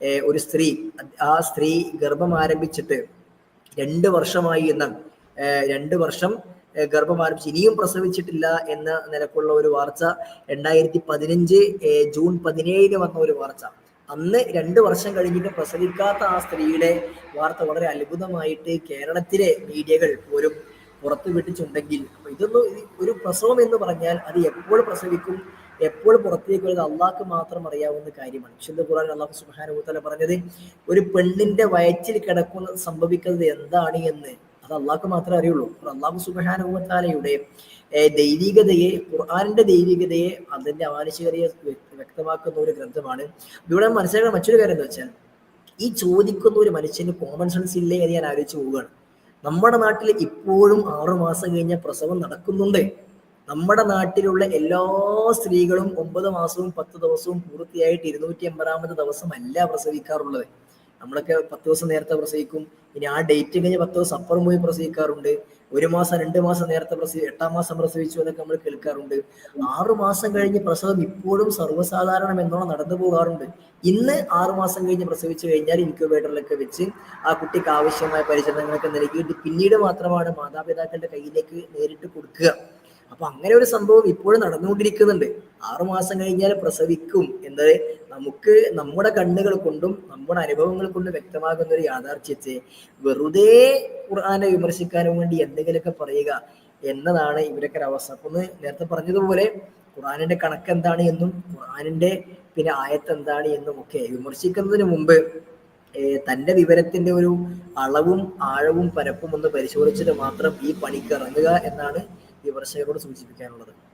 ഒരു സ്ത്രീ ആ സ്ത്രീ ഗർഭം ആരംഭിച്ചിട്ട് രണ്ട് വർഷമായി എന്ന രണ്ട് വർഷം ഗർഭം ആരംഭിച്ച് ഇനിയും പ്രസവിച്ചിട്ടില്ല എന്ന നിലക്കുള്ള ഒരു വാർച്ച രണ്ടായിരത്തി പതിനഞ്ച് ജൂൺ പതിനേഴിന് വന്ന ഒരു വാർച്ച. അന്ന് രണ്ട് വർഷം കഴിഞ്ഞിട്ട് പ്രസവിക്കാത്ത ആ സ്ത്രീയുടെ വാർത്ത വളരെ അത്ഭുതമായിട്ട് കേരളത്തിലെ മീഡിയകൾ പോലും പുറത്തുവിട്ടിട്ടുണ്ടെങ്കിൽ അപ്പൊ ഇതൊന്നും ഒരു പ്രസവം എന്ന് പറഞ്ഞാൽ അത് എപ്പോൾ പ്രസവിക്കും എപ്പോൾ പുറത്തേക്ക് വരുന്നത് അള്ളാഹ്ക്ക് മാത്രം അറിയാവുന്ന കാര്യമാണ്. വിശുദ്ധ ഖുർആൻ അള്ളാഹു സുബ്ഹാനഹു പറഞ്ഞത് ഒരു പെണ്ണിന്റെ വയറ്റിൽ കിടക്കുന്ന സംഭവിക്കുന്നത് എന്താണ് എന്ന് അത് അള്ളാഹ്ക്ക് മാത്രമേ അറിയുള്ളൂ. അള്ളാഹു സുബാനുഭവത്താലയുടെ ദൈവികതയെ ഖുർആാനിന്റെ ദൈവികതയെ അതിന്റെ ആവശ്യകതയെ വ്യ- വ്യക്തമാക്കുന്ന ഒരു ഗ്രന്ഥമാണ്. ഇവിടെ മനസ്സിലാക്കുന്ന മറ്റൊരു കാര്യം എന്താ വെച്ചാൽ ഈ ചോദിക്കുന്ന ഒരു മനുഷ്യന് കോമൺ സെൻസ് ഇല്ലേ എന്ന് ഞാൻ ആലോചിച്ച് പോവുകയാണ്. നമ്മുടെ നാട്ടിൽ ഇപ്പോഴും ആറു മാസം കഴിഞ്ഞ പ്രസവം നടക്കുന്നുണ്ട്. നമ്മുടെ നാട്ടിലുള്ള എല്ലാ സ്ത്രീകളും ഒമ്പത് മാസവും പത്ത് ദിവസവും പൂർത്തിയായിട്ട് ഇരുന്നൂറ്റി എൺപതാമത് അല്ല പ്രസവിക്കാറുള്ളത്. നമ്മളൊക്കെ പത്ത് ദിവസം നേരത്തെ പ്രസവിക്കും. ഇനി ആ ഡേറ്റ് കഴിഞ്ഞ് പത്ത് ദിവസം അപ്പുറം പോയി പ്രസവിക്കാറുണ്ട്. ഒരു മാസം രണ്ട് മാസം നേരത്തെ പ്രസവി എട്ടാം മാസം പ്രസവിച്ചു എന്നൊക്കെ നമ്മൾ കേൾക്കാറുണ്ട്. ആറു മാസം കഴിഞ്ഞ് പ്രസവം ഇപ്പോഴും സർവസാധാരണം എന്നോണം നടന്നു പോകാറുണ്ട്. ഇന്ന് ആറു മാസം കഴിഞ്ഞ് പ്രസവിച്ചു കഴിഞ്ഞാൽ ഇൻക്യുബേറ്ററിലൊക്കെ വെച്ച് ആ കുട്ടിക്ക് ആവശ്യമായ പരിചരണങ്ങളൊക്കെ നൽകിയിട്ട് പിന്നീട് മാത്രമാണ് മാതാപിതാക്കളുടെ കയ്യിലേക്ക് നേരിട്ട് കൊടുക്കുക. അപ്പൊ അങ്ങനെ ഒരു സംഭവം ഇപ്പോഴും നടന്നുകൊണ്ടിരിക്കുന്നുണ്ട്. ആറു മാസം കഴിഞ്ഞാൽ പ്രസവിക്കും എന്നത് നമുക്ക് നമ്മുടെ കണ്ണുകൾ കൊണ്ടും നമ്മുടെ അനുഭവങ്ങൾ കൊണ്ടും വ്യക്തമാകുന്ന ഒരു യാഥാർത്ഥ്യത്തെ വെറുതെ ഖുർആാനെ വിമർശിക്കാനും വേണ്ടി എന്തെങ്കിലുമൊക്കെ പറയുക എന്നതാണ് ഇവരൊക്കെ ഒരു അവസ്ഥ. അപ്പൊ ഒന്ന് നേരത്തെ പറഞ്ഞതുപോലെ ഖുർആാനിന്റെ കണക്ക് എന്താണ് എന്നും ഖുർആാനിന്റെ പിന്നെ ആയത്ത് എന്താണ് എന്നും ഒക്കെ വിമർശിക്കുന്നതിന് മുമ്പ് തന്റെ വിവരത്തിന്റെ ഒരു അളവും ആഴവും പരപ്പും ഒന്ന് പരിശോധിച്ചിട്ട് മാത്രം ഈ പണിക്ക് ഇറങ്ങുക എന്നാണ് വിമർശകരോട് സൂചിപ്പിക്കാനുള്ളത്